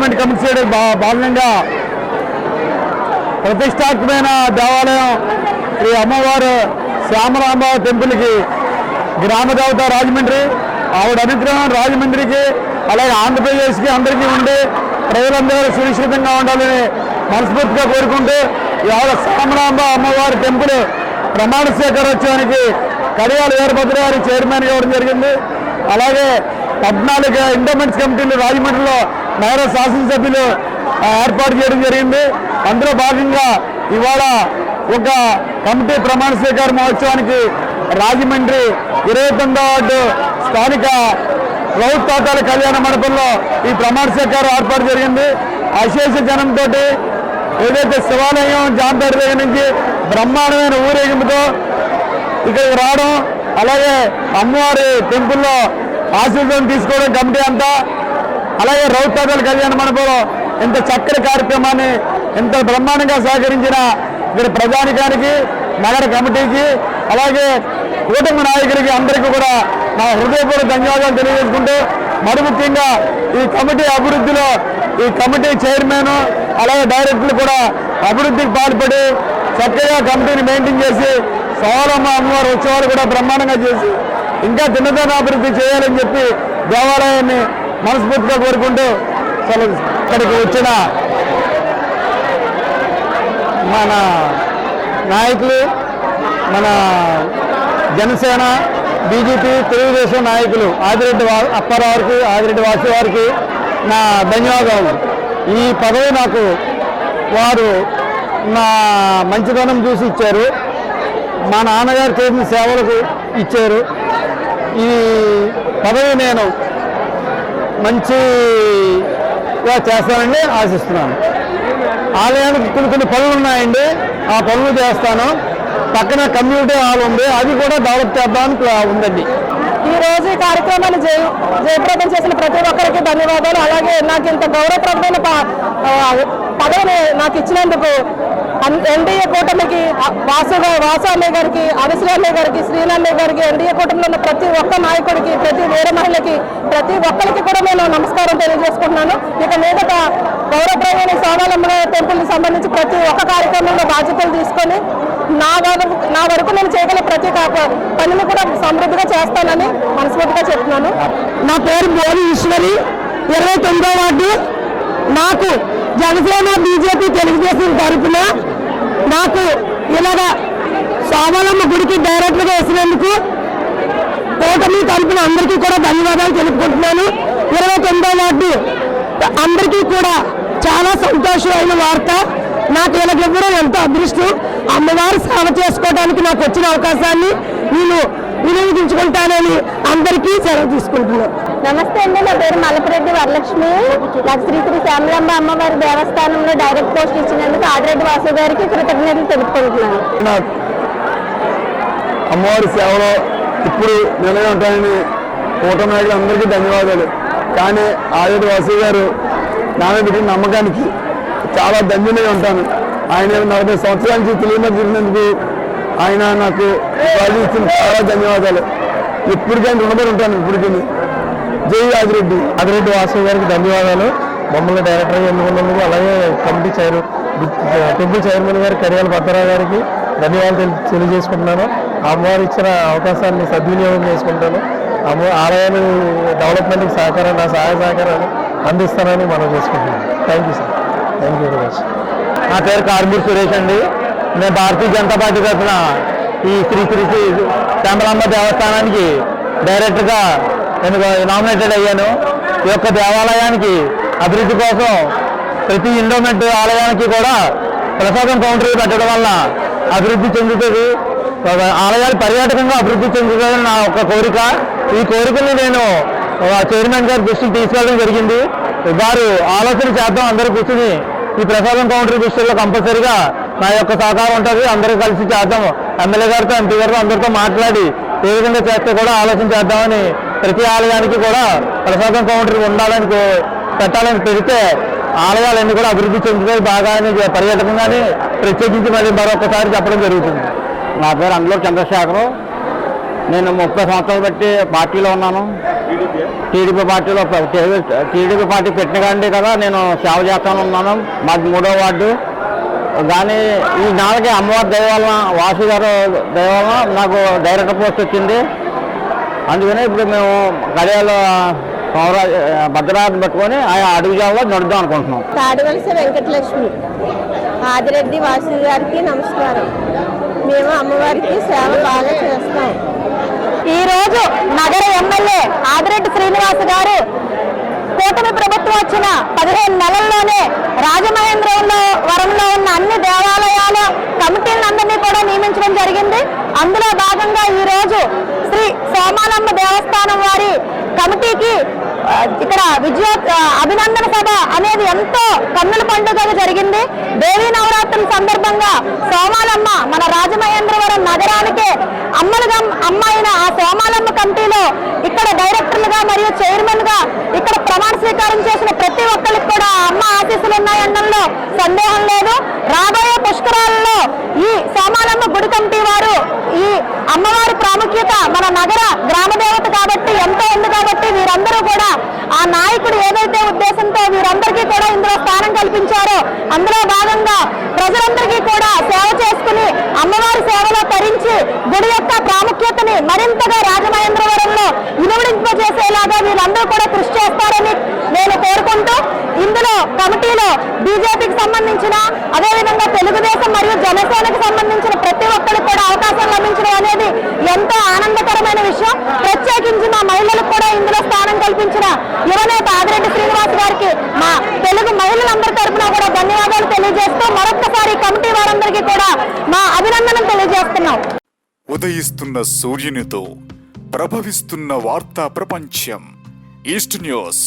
Endowment committee భాగంగా ప్రతిష్టాత్మైన దేవాలయం శ్రీ అమ్మవారు శ్యామరాంబ టెంపుల్కి గ్రామ దేవత రాజమండ్రి ఆవిడ అనుగ్రహం రాజమండ్రికి అలాగే ఆంధ్రప్రదేశ్కి అందరికీ ఉండి ప్రజలందరూ సురక్షితంగా ఉండాలని మనస్ఫూర్తిగా కోరుకుంటూ ఇవాళ శ్యామరాంబ అమ్మవారి టెంపుల్ ప్రమాణ స్వీకారోత్సవానికి కడియాల వీరభద్ర గారి చైర్మన్ ఇవ్వడం జరిగింది. అలాగే పద్నాలుగు ఎండోమెంట్స్ కమిటీలు రాజమండ్రిలో నగర శాసనసభ్యులు ఏర్పాటు చేయడం జరిగింది. అందులో భాగంగా ఇవాళ ఒక కమిటీ ప్రమాణ స్వీకార మహోత్సవానికి రాజమండ్రి ఇరవై తొమ్మిదో వార్డు స్థానిక ప్రభుత్వాతాల కళ్యాణ మండపంలో ఈ ప్రమాణ స్వీకారం ఏర్పాటు జరిగింది. అశేష జనంతో ఏదైతే శివాలయం జాంపేట దగ్గర నుంచి బ్రహ్మాండమైన ఊరేగింపుతో ఇక్కడికి రావడం అలాగే అమ్మవారి టెంపుల్లో ఆశీర్వాదం తీసుకోవడం కమిటీ అంతా అలాగే రౌతాదల్ కళ్యాణ మండపంలో ఇంత చక్కటి కార్యక్రమాన్ని ఇంత బ్రహ్మాండంగా సహకరించిన ఇక్కడ ప్రజానికానికి నగర కమిటీకి అలాగే కూటమి నాయకులకి అందరికీ కూడా నా హృదయపూర్వక ధన్యవాదాలు తెలియజేసుకుంటూ మరి ముఖ్యంగా ఈ కమిటీ అభివృద్ధిలో ఈ కమిటీ చైర్మన్ అలాగే డైరెక్టర్లు కూడా అభివృద్ధికి పాల్పడి చక్కగా కమిటీని మెయింటైన్ చేసి సోలమ్మ అమ్మవారి ఉత్సవాలు కూడా బ్రహ్మాండంగా చేసి ఇంకా తిన్నదాన అభివృద్ధి చేయాలని చెప్పి దేవాలయాన్ని మనస్ఫూర్తిగా కోరుకుంటూ సెలవు ఇక్కడికి వచ్చిన మన నాయకులు మన జనసేన బీజేపీ తెలుగుదేశం నాయకులు ఆదిరెడ్డి వా- అప్పారావుకి ఆదిరెడ్డి వాసు వారికి నా ధన్యవాదాలు. ఈ పదవి నాకు వారు నా మంచితనం చూసి ఇచ్చారు. మా నాన్నగారు చేసిన సేవలకు ఇచ్చారు. ఈ పదవి నేను మంచిగా చేస్తానని ఆశిస్తున్నాను. ఆలయానికి కొన్ని కొన్ని పనులు ఉన్నాయండి ఆ పనులు చేస్తాను. పక్కన కమ్యూనిటీ హాల్ ఉంది అది కూడా డెవలప్ చేద్దామని ఉందండి. ఈ రోజు ఈ కార్యక్రమాన్ని జయ జయప్రదం చేసిన ప్రతి ఒక్కరికి ధన్యవాదాలు. అలాగే నాకు ఇంత గౌరవప్రదమైన ప- పదవిని నాకు ఇచ్చినందుకు ఎన్డీఏ కూటమికి వాసు గా- గారికి అవిశ్రీ గారికి శ్రీనన్నయ్య గారికి ఎన్డీఏ కూటమిలో ఉన్న ప్రతి ఒక్క నాయకుడికి ప్రతి వేరే మహిళకి ప్రతి ఒక్కరికి కూడా నేను నమస్కారం తెలియజేసుకుంటున్నాను. ఇక మీదట గౌరవప్రదమైన సోనాలమ్మ టెంపుల్కి సంబంధించి ప్రతి ఒక్క కార్యక్రమంలో బాధ్యతలు తీసుకొని నా వరకు నా వరకు నేను చేయగల ప్రతి పనిని కూడా సమృద్ధిగా చేస్తానని మనస్ఫూర్తిగా చెప్తున్నాను. నా పేరు బోరి ఈశ్వరి ఇరవై తొమ్మిదో వార్డు నాకు జనసేన బీజేపీ తెలుగుదేశం తరఫున నాకు ఇలాగ సోమలమ్మ గుడికి డైరెక్ట్గా వేసినందుకు కూటమి తరఫున అందరికీ కూడా ధన్యవాదాలు తెలుపుకుంటున్నాను. ఇరవై తొమ్మిదో వార్డు అందరికీ కూడా చాలా సంతోషమైన వార్త. నాకు ఇలాగివ్వడం ఎంతో అదృష్టం. అమ్మవారి సేవ చేసుకోవడానికి నాకు వచ్చిన అవకాశాన్ని నేను వినియోగించుకుంటానని అందరికీ సెలవు తీసుకుంటున్నాను. నమస్తే అండి నా పేరు మలపరెడ్డి వరలక్ష్మి. నాకు శ్రీ శ్రీ శ్యామలాంబ అమ్మవారి దేవస్థానంలో డైరెక్ట్ పోస్ట్ ఇచ్చినందుకు ఆదిరెడ్డి వాసు గారికి కృతజ్ఞతలు తెలుపుకుంటున్నాను. అమ్మవారి సేవలో ఇప్పుడు నిలయ ఉంటాయని కూటమి అందరికీ ధన్యవాదాలు. కానీ ఆదిత్య వాసు గారు నా మీద నమ్మకానికి చాలా ధన్యులై ఉంటాను. ఆయన నలభై సంవత్సరాల నుంచి తెలియని తిరిగినందుకు ఆయన నాకు ఇచ్చిన చాలా ధన్యవాదాలు. ఇప్పటికైనా రుణపడి ఉంటాను ఇప్పటికీ జై ఆదిరెడ్డి ఆదిరెడ్డి వాసు గారికి ధన్యవాదాలు మమ్మల్ని డైరెక్టర్ ఎన్నుకున్నందుకు అలాగే కమిటీ చైర్ టెంపుల్ చైర్మన్ గారు కరియాల భద్రరావు గారికి ధన్యవాదాలు తెలి- తెలియజేసుకుంటున్నాను అమ్మవారు ఇచ్చిన అవకాశాన్ని సద్వినియోగం చేసుకుంటాను అమ్మ ఆలయాన్ని డెవలప్మెంట్కి సహకారం నా సహాయ సహకారాన్ని అందిస్తానని మనం చేసుకుంటున్నాను thank you sir thank you very much నా పేరు కార్మూర్ సురేష్ అండి నేను భారతీయ జనతా పార్టీ తరఫున ఈ శ్రీ శ్రీ శ్రీ శ్యామలాంబ దేవస్థానానికి డైరెక్ట్గా నేను నామినేటెడ్ అయ్యాను. ఈ యొక్క దేవాలయానికి అభివృద్ధి కోసం ప్రతి ఇండోమెంట్ ఆలయానికి కూడా ప్రసాదం కౌంటర్ పెట్టడం వల్ల అభివృద్ధి చెందుతుంది. ఆలయాలు పర్యాటకంగా అభివృద్ధి చెందుతుందని నా ఒక కోరిక. ఈ కోరికని నేను చైర్మన్ గారి దృష్టికి తీసుకెళ్ళడం జరిగింది. వారు ఆలోచన చేద్దాం అందరూ కూర్చుని ఈ ప్రసాదం కౌంటర్ దృష్టిలో కంపల్సరీగా నా యొక్క సహకారం ఉంటుంది. అందరూ కలిసి చేద్దాం. ఎమ్మెల్యే గారితో ఎంపీ గారితో అందరితో మాట్లాడి ఏ విధంగా చేస్తే కూడా ఆలోచన చేద్దామని ప్రతి ఆలయానికి కూడా ప్రసాదం కౌంటర్ ఉండాలని పెట్టాలని పెడితే ఆలయాలన్నీ కూడా అభివృద్ధి చెందుతాయి బాగా అని పర్యాటకంగానే ప్రత్యేకించి మళ్ళీ మరొకసారి చెప్పడం జరుగుతుంది. నా పేరు అందులో చంద్రశేఖరం. నేను ముప్పై సంవత్సరాలు బట్టి పార్టీలో ఉన్నాను. టీడీపీ పార్టీలో టీడీపీ పార్టీ పెట్టిన కదా నేను సేవ చేస్తాను ఉన్నాను. మాది మూడో వార్డు. కానీ ఈ నాలుగే అమ్మవారి దయ వలన వాసు గారు నాకు డైరెక్టర్ పోస్ట్ వచ్చింది. అందుకనే ఇప్పుడు మేము కడియాల సౌరాజ్ భద్రాన్ని పట్టుకొని ఆ అడుగుజాల్లో నడుద్దాం అనుకుంటున్నాం. తాడివలస వెంకటలక్ష్మి ఆదిరెడ్డి వాసు గారికి నమస్కారం. మేము అమ్మవారికి సేవ బాగా చేస్తాం. ఈ రోజు నగర ఎమ్మెల్యే ఆదిరెడ్డి శ్రీనివాస్ గారు కూటమి ప్రభుత్వం వచ్చిన పదిహేను నెలల్లోనే రాజమహేంద్రంలో వరంలో ఉన్న అన్ని దేవాలయాల కమిటీలందరినీ కూడా నియమించడం జరిగింది. అందులో భాగంగా ఈ రోజు శ్రీ సోమానమ్మ దేవస్థానం వారి కమిటీకి ఇక్కడ విజయ అభినందన సభ అనేది ఎంతో కన్నుల పండుగగా జరిగింది. దేవీ నవరాత్రుల సందర్భంగా సోమాలమ్మ మన రాజమహేంద్రవరం నగరానికే అమ్మలుగా అమ్మ అయిన ఆ సోమాలమ్మ కమిటీలో ఇక్కడ డైరెక్టర్లుగా మరియు చైర్మన్గా ఇక్కడ ప్రమాణ స్వీకారం చేసిన ప్రతి ఒక్కరికి కూడా అమ్మ ఆశీస్సులు ఉన్నాయనడంలో సందేహం లేదు. రాబోయే పుష్కరాలలో ఈ సోమాలమ్మ గుడి కమిటీ వారు ఈ అమ్మవారి ప్రాముఖ్యత మన నగర గ్రామ దేవత కాబట్టి ఎంతో ఉంది కాబట్టి వీరందరూ కూడా ఆ నాయకుడు ఏదైతే ఉద్దేశంతో వీరందరికీ కూడా ఇందులో స్థానం కల్పించారో అందులో భాగంగా ప్రజలందరికీ కూడా సేవ చేసుకుని అమ్మవారి సేవలో తరించి గుడి యొక్క ప్రాముఖ్యతని మరింతగా రాజమహేంద్రవరంలో ఇనుమడింపజేసేలాగా వీళ్ళందరూ కూడా కృషి చేస్తారని నేను కోరుకుంటూ ఇందులో కమిటీలో బీజేపీకి సంబంధించిన అదేవిధంగా తెలుగుదేశం మరియు జనసేనకు సంబంధించిన ప్రతి ఒక్కరికి కూడా అవకాశం లభించడం అనేది ఎంతో ఆనందకరమైన విషయం. ప్రత్యేకించి మా మహిళలకు కూడా ఇందులో స్థానం కల్పించిన గారికి మా తెలుగు మహిళలందరి తరపున కూడా ధన్యవాదాలు తెలియజేస్తూ మరొక్కసారి కమిటీ వారందరికీ కూడా మా అభినందనం తెలియజేస్తున్నాం. ఉదయిస్తున్న సూర్యునితో ప్రభవిస్తున్న వార్తా ప్రపంచం ఈస్ట్ న్యూస్.